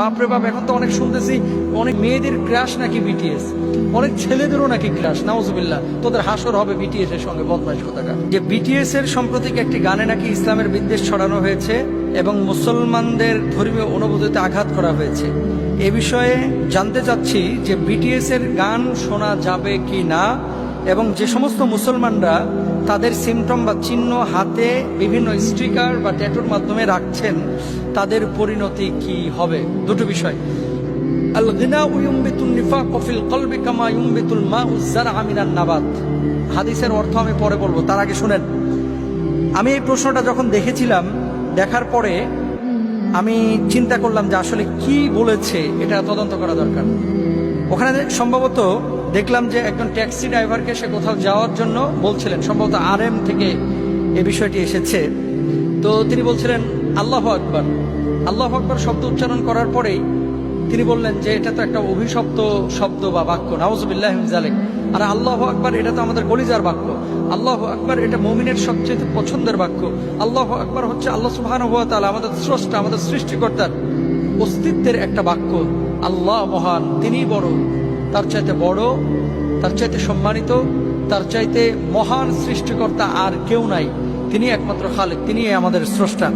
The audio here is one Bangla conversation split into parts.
বাপরে বাপ, এখন তো অনেক শুনতেছি, অনেক মেয়েদের ক্রাশ নাকি বিটিএস অনেক ছেলেদেরও নাকি ক্রাশ নাউজুবিল্লাহ। তোদের হাসর হবে বিটিএস এর সঙ্গে বদমাইশ কোথাকার যে বিটিএস এর সাম্প্রতিক একটি গানে নাকি ইসলামের বিদ্বেষ ছড়ানো হয়েছে এবং মুসলমানদের ধর্মীয় অনুভূতিতে আঘাত করা হয়েছে। এ বিষয়ে জানতে চাচ্ছি যে বিটিএস এর গান শোনা যাবে কি না এবং যে সমস্ত মুসলমানরা তাদের সিমটম বা চিহ্ন হাতে বিভিন্ন স্টিকার বা ট্যাটুর মাধ্যমে রাখছেন, তাদের পরিণতি কি হবে? দুটো বিষয়। আল গিনা ইউমবিতুন নিফাক ফিল কলবি কামা ইউমবিতুল মা হাদিসের অর্থ আমি পরে বলব, তার আগে শুনেন। আমি এই প্রশ্নটা যখন দেখেছিলাম, দেখার পরে আমি চিন্তা করলাম যে আসলে কি বলেছে, এটা তদন্ত করা দরকার। ওখানে সম্ভবত দেখলাম যে একজন ট্যাক্সি ড্রাইভারকে সে কোথাও যাওয়ার জন্য বলছিলেন। সম্ভবত আর এম থেকে এ বিষয়টি এসেছে। তো তিনি বলছিলেন, আল্লাহ আকবর। আল্লাহ আকবর শব্দ উচ্চারণ করার পরেই তিনি বললেন যে, এটা তো একটা অভিশপ্ত শব্দ বা বাক্য। নাউজবিল্লাহ জালেক আর আল্লাহ আকবর, এটা তো আমাদের কলিজার বাক্য। আল্লাহ আকবর, এটা মমিনের সবচেয়ে পছন্দের বাক্য। আল্লাহ আকবর হচ্ছে আল্লাহ সুবহান হুয়া তাআলা, আমাদের স্রষ্টা, আমাদের সৃষ্টিকর্তার অস্তিত্বের একটা বাক্য। আল্লাহ মহান, তিনিই বড়। তার চাইতে বড়, তার চাইতে সম্মানিত, তার চাইতে মহান সৃষ্টিকর্তা আর কেউ নাই। তিনি একমাত্র খালেক তিনি আমাদের স্রষ্টা।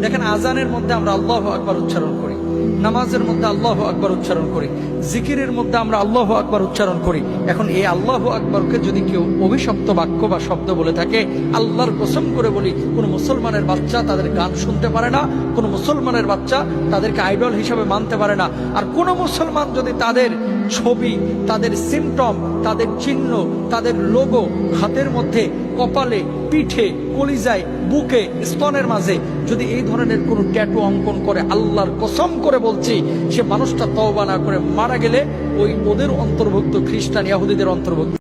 দেখেন, আজানের মধ্যে আমরা আল্লাহ আকবর উচ্চারণ করি। নামাজের মধ্যে আল্লাহ আকবর উচ্চারণ করি, জিকিরের মধ্যে আমরা আল্লাহ আকবর উচ্চারণ করি। এখন এই আল্লাহ আকবরকে যদি কেউ অভিশপ্ত বাক্য বা শব্দ বলে থাকে, আল্লাহর কসম করে বলি, কোনো মুসলমানের বাচ্চা তাদের গান শুনতে পারে না, কোনো মুসলমানের বাচ্চা তাদেরকে আইডল হিসাবে মানতে পারে না। আর কোনো মুসলমান যদি তাদের ছবি, তাদের সিমটম, তাদের চিহ্ন, তাদের লোগো হাতের মধ্যে কপালে, পিঠে, কলিজায়, বুকে, স্তনের মাঝে যদি এই ধরনের কোনো ট্যাটু অঙ্কন করে, আল্লাহর কসম করে বলছি সে মানুষটা তওবা না করে মারা গেলে ওই ওদের অন্তর্ভুক্ত খ্রিস্টান ইয়াহুদিদের অন্তর্ভুক্ত।